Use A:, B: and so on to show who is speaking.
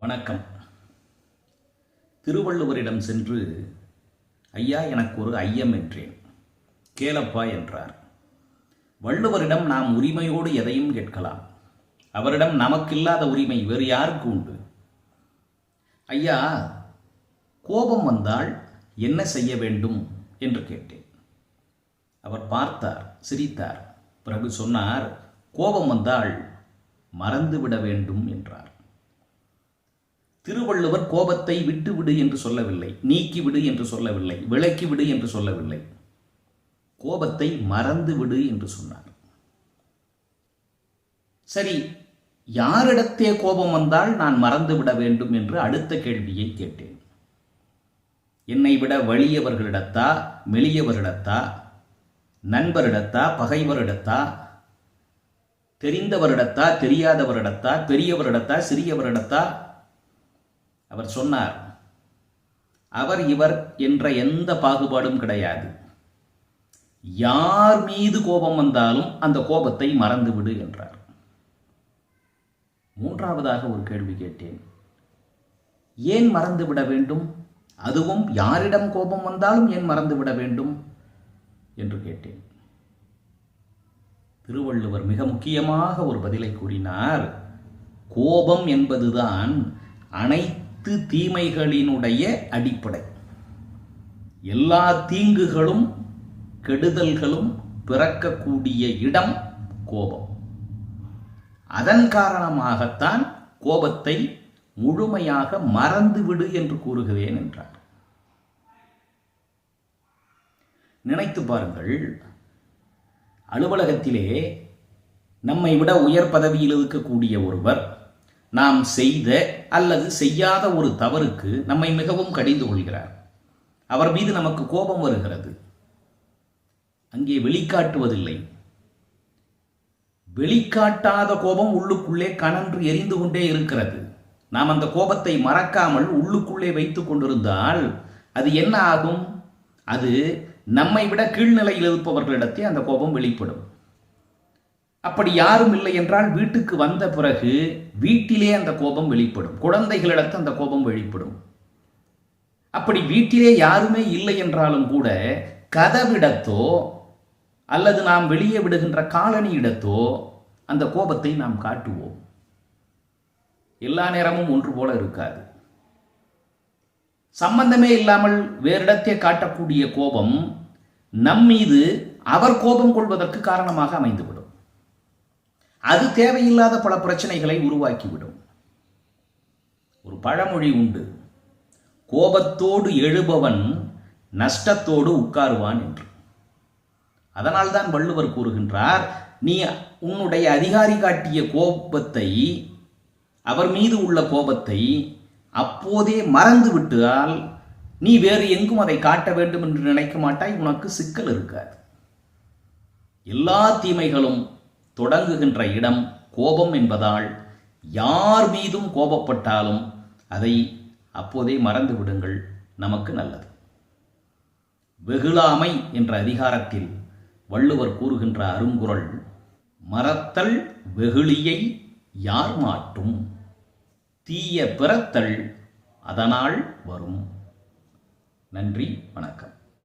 A: வணக்கம். திருவள்ளுவரிடம் சென்று ஐயா எனக்கு ஒரு ஐயம் என்றேன். கேளப்பா என்றார். வள்ளுவரிடம் நாம் உரிமையோடு எதையும் கேட்கலாம். அவரிடம் நமக்கில்லாத உரிமை வேறு யாருக்கு உண்டு? ஐயா கோபம் வந்தால் என்ன செய்ய வேண்டும்? என்று கேட்டேன். அவர் பார்த்தார் சிரித்தார். பிறகு சொன்னார் கோபம் வந்தால் மறந்துவிட வேண்டும் என்றார். திருவள்ளுவர் கோபத்தை விட்டுவிடு என்று சொல்லவில்லை நீக்கிவிடு என்று சொல்லவில்லை விலக்கிவிடு என்று சொல்லவில்லை. கோபத்தை மறந்துவிடு என்று சொன்னார். சரி யாரிடத்தே கோபம் வந்தால் நான் மறந்துவிட வேண்டும் என்று அடுத்த கேள்வியை கேட்டேன். என்னை விட வலியவர்களிடத்தா மெளியவரிடத்தா நண்பரிடத்தா பகைவரிடத்தா தெரிந்தவரிடத்தா தெரியாதவரிடத்தா பெரியவரிடத்தா சிறியவரிடத்தா அவர் சொன்னார் அவர் இவர் என்ற எந்த பாகுபாடும் கிடையாது. யார் மீது கோபம் வந்தாலும் அந்த கோபத்தை மறந்துவிடு என்றார். மூன்றாவதாக ஒரு கேள்வி கேட்டேன் ஏன் மறந்துவிட வேண்டும்? அதுவும் யாரிடம் கோபம் வந்தாலும் ஏன் மறந்துவிட வேண்டும்? என்று கேட்டேன். திருவள்ளுவர் மிக முக்கியமாக ஒரு பதிலை கூறினார் கோபம் என்பதுதான் அனைத்து தீமைகளினுடைய அடிப்படை. எல்லா தீங்குகளும் கெடுதல்களும் பிறக்கக்கூடிய இடம் கோபம். அதன் காரணமாகத்தான் கோபத்தை முழுமையாக மறந்துவிடு என்று கூறுகிறேன் என்றார். நினைத்து பாருங்கள் அலுவலகத்திலே நம்மை விட உயர் பதவியில் இருக்கக்கூடிய ஒருவர் நாம் செய்த அல்லது செய்யாத ஒரு தவறுக்கு நம்மை மிகவும் கடிந்து கொள்கிறார். அவர் மீது நமக்கு கோபம் வருகிறது. அங்கே வெளிக்காட்டுவதில்லை. வெளிக்காட்டாத கோபம் உள்ளுக்குள்ளே கனன்று எரிந்து கொண்டே இருக்கிறது. நாம் அந்த கோபத்தை மறக்காமல் உள்ளுக்குள்ளே வைத்து கொண்டிருந்தால் அது என்ன ஆகும்? அது நம்மை விட கீழ்நிலையில் இருப்பவர்களிடத்தே அந்த கோபம் வெளிப்படும். அப்படி யாரும் இல்லை என்றால் வீட்டுக்கு வந்த பிறகு வீட்டிலே அந்த கோபம் வெளிப்படும். குழந்தைகளிடத்து அந்த கோபம் வெளிப்படும். அப்படி வீட்டிலே யாருமே இல்லை என்றாலும் கூட கதவிடத்தோ அல்லது நாம் வெளியே விடுகின்ற காலனியிடத்தோ அந்த கோபத்தை நாம் காட்டுவோம். எல்லா நேரமும் ஒன்று போல இருக்காது. சம்பந்தமே இல்லாமல் வேறிடத்தே காட்டக்கூடிய கோபம் நம் மீது அவர் கோபம் கொள்வதற்கு காரணமாக அமைந்துவிடும். அது தேவையில்லாத பல பிரச்சனைகளை உருவாக்கிவிடும். ஒரு பழமொழி உண்டு. கோபத்தோடு எழுபவன் நஷ்டத்தோடு உட்காருவான் என்று. அதனால்தான் வள்ளுவர் கூறுகின்றார் நீ உன்னுடைய அதிகாரி காட்டிய கோபத்தை அவர் மீது உள்ள கோபத்தை அப்போதே மறந்து விட்டால் நீ வேறு எங்கும் அதை காட்ட வேண்டும் என்று நினைக்க மாட்டாய் உனக்கு சிக்கல் இருக்காது. எல்லா தீமைகளும் தொடங்குகின்ற இடம் கோபம் என்பதால் யார் மீதும் கோபப்பட்டாலும் அதை அப்போதே மறந்து விடுங்கள் நமக்கு நல்லது. வெகுளாமை என்ற அதிகாரத்தில் வள்ளுவர் கூறுகின்ற அருங்குரல் மறத்தல் வெகுளியை யார் மாட்டும் தீய பிறத்தல் அதனால் வரும். நன்றி வணக்கம்.